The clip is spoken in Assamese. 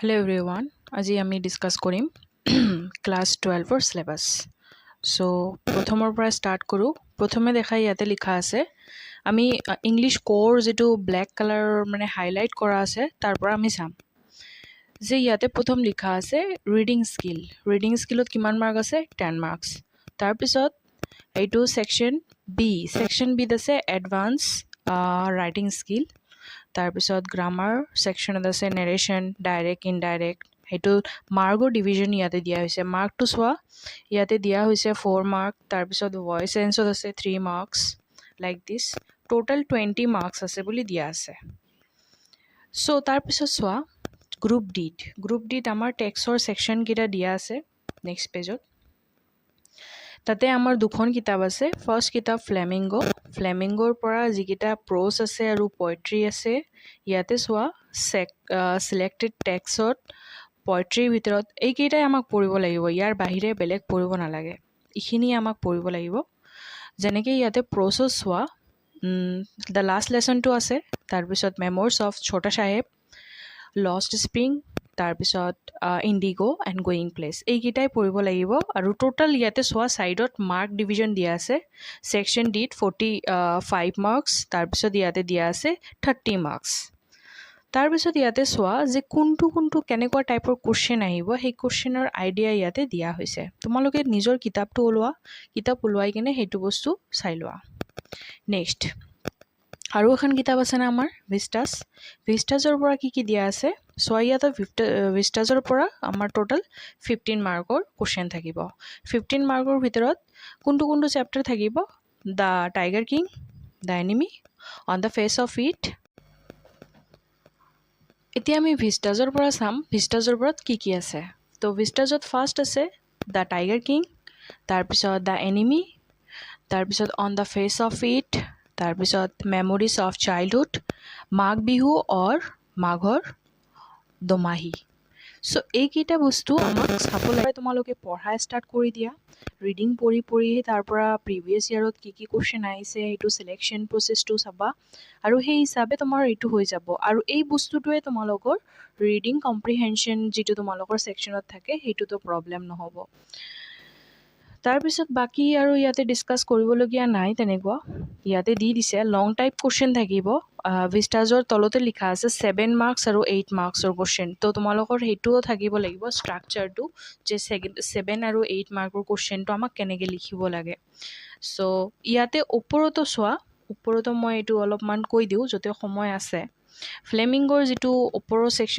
হেল্ল' এভৰি ওৱান আজি আমি ডিছকাছ কৰিম ক্লাছ টুৱেলভৰ চিলেবাছ চ' প্ৰথমৰ পৰা ষ্টাৰ্ট কৰোঁ। প্ৰথমে দেখা ইয়াতে লিখা আছে আমি ইংলিছ ক'ৰ যিটো ব্লেক কালাৰৰ মানে হাইলাইট কৰা আছে তাৰ পৰা আমি চাম। যে ইয়াতে প্ৰথম লিখা আছে ৰিডিং স্কিল ৰিডিং স্কিলত কিমান মাৰ্ক আছে? টেন মাৰ্কছ তাৰপিছত এইটো ছেকশ্যন বি ছেকশ্যন বিত আছে এডভান্স ৰাইটিং স্কিল তাৰপিছত গ্ৰামাৰ ছেকশ্যনত আছে নেৰেশ্যন ডাইৰেক্ট ইনডাইৰেক্ট সেইটো মাৰ্কৰ ডিভিজন ইয়াতে দিয়া হৈছে। মাৰ্কটো চোৱা ইয়াতে দিয়া হৈছে ফ'ৰ মাৰ্ক তাৰপিছত ভইচ চেঞ্চত আছে three marks like this total twenty marks আছে বুলি দিয়া আছে। চ' তাৰপিছত চোৱা গ্ৰুপ ডিত গ্ৰুপ ডিত আমাৰ টেক্সৰ ছেকশ্যনকেইটা দিয়া আছে নেক্সট পেজত তাতে আমাৰ দুখন কিতাপ আছে ফাৰ্ষ্ট কিতাপ ফ্লেমিংগ ফ্লেমিংগৰ পৰা যিকেইটা প্ৰ'জ আছে আৰু পইট্ৰি আছে ইয়াতে চোৱা চেক চিলেক্টেড টেক্সত পইট্ৰিৰ ভিতৰত এইকেইটাই আমাক পঢ়িব লাগিব ইয়াৰ বাহিৰে বেলেগ পঢ়িব নালাগে। এইখিনি আমাক পঢ়িব লাগিব। যেনেকৈ ইয়াতে প্ৰ'চেছ চোৱা দ্য লাষ্ট লেচনটো আছে তাৰপিছত memoirs of Chhota Sahib last spring তাৰপিছত ইণ্ডিগ' এণ্ড গয়িং প্লেচ এইকেইটাই পঢ়িব লাগিব আৰু টোটেল ইয়াতে চোৱা ছাইডত মাৰ্ক ডিভিজন দিয়া আছে। ছেকশ্যন ডিত ফৰ্টি ফাইভ মাৰ্কছ তাৰপিছত ইয়াতে দিয়া আছে থাৰ্টি মাৰ্কছ তাৰপিছত ইয়াতে চোৱা যে কোনটো কোনটো কেনেকুৱা টাইপৰ কুৱেশ্যন আহিব সেই কুৱেশ্যনৰ আইডিয়া ইয়াতে দিয়া হৈছে। তোমালোকে নিজৰ কিতাপটো ওলোৱা কিতাপ ওলোৱাই কিনে সেইটো বস্তু চাই লোৱা। নেক্সট আৰু এখন কিতাপ আছেনে আমাৰ ভিষ্টাছ ভিষ্টাছৰ পৰা কি কি দিয়া আছে? চোৱা ইয়াতে ভিষ্টাছৰ পৰা আমাৰ টোটেল ফিফটিন মাৰ্কৰ কুৱেশ্যন থাকিব। ফিফটিন মাৰ্কৰ ভিতৰত কোনটো কোনটো চেপ্টাৰ থাকিব? The tiger king the enemy on the face of it এতিয়া আমি ভিষ্টাজৰ পৰা চাম ভিষ্টাজৰ ওপৰত কি কি আছে। তো ভিষ্টাজত ফাৰ্ষ্ট আছে দ্য টাইগাৰ কিং তাৰপিছত দ্য এনিমি তাৰপিছত on the face of it তাৰপিছত memories of childhood Magh Bihu or মাঘৰ দোমাহী। চ' এইকেইটা বস্তু আমাক চাবলৈ তোমালোকে পঢ়া ষ্টাৰ্ট কৰি দিয়া। ৰিডিং পঢ়ি পঢ়ি তাৰ পৰা প্ৰিভিয়াছ ইয়াৰত কি কি কুৱেশ্যন আহিছে সেইটো চিলেকশ্যন প্ৰচেছটো চাবা। আৰু সেই হিচাপে তোমাৰ এইটো হৈ যাব। আৰু এই বস্তুটোৱে তোমালোকৰ ৰিডিং কম্প্ৰিহেনশ্যন যিটো তোমালোকৰ ছেকশ্যনত থাকে, সেইটোতো প্ৰব্লেম নহ'ব। তাৰপিছত বাকী আৰু ইয়াতে ডিছকাছ কৰিবলগীয়া নাই তেনেকুৱা। ইয়াতে দি দিছে। লং টাইপ কুৱেশ্যন থাকিব। ভিষ্টাজৰ তলতে লিখা আছে ছেভেন মাৰ্কছ আৰু এইট মাৰ্কছৰ কুৱেশ্যন তো তোমালোকৰ সেইটোও থাকিব লাগিব ষ্ট্ৰাকচাৰটো যে ছেভেন আৰু এইট মাৰ্কৰ কুৱেশ্যনটো আমাক কেনেকৈ লিখিব লাগে। চ' ইয়াতে ওপৰতো চোৱা ওপৰতো মই এইটো অলপমান কৈ দিওঁ যাতে সময় আছে। ফ্লেমিংগৰ যিটো ওপৰৰ ছেকশ্যন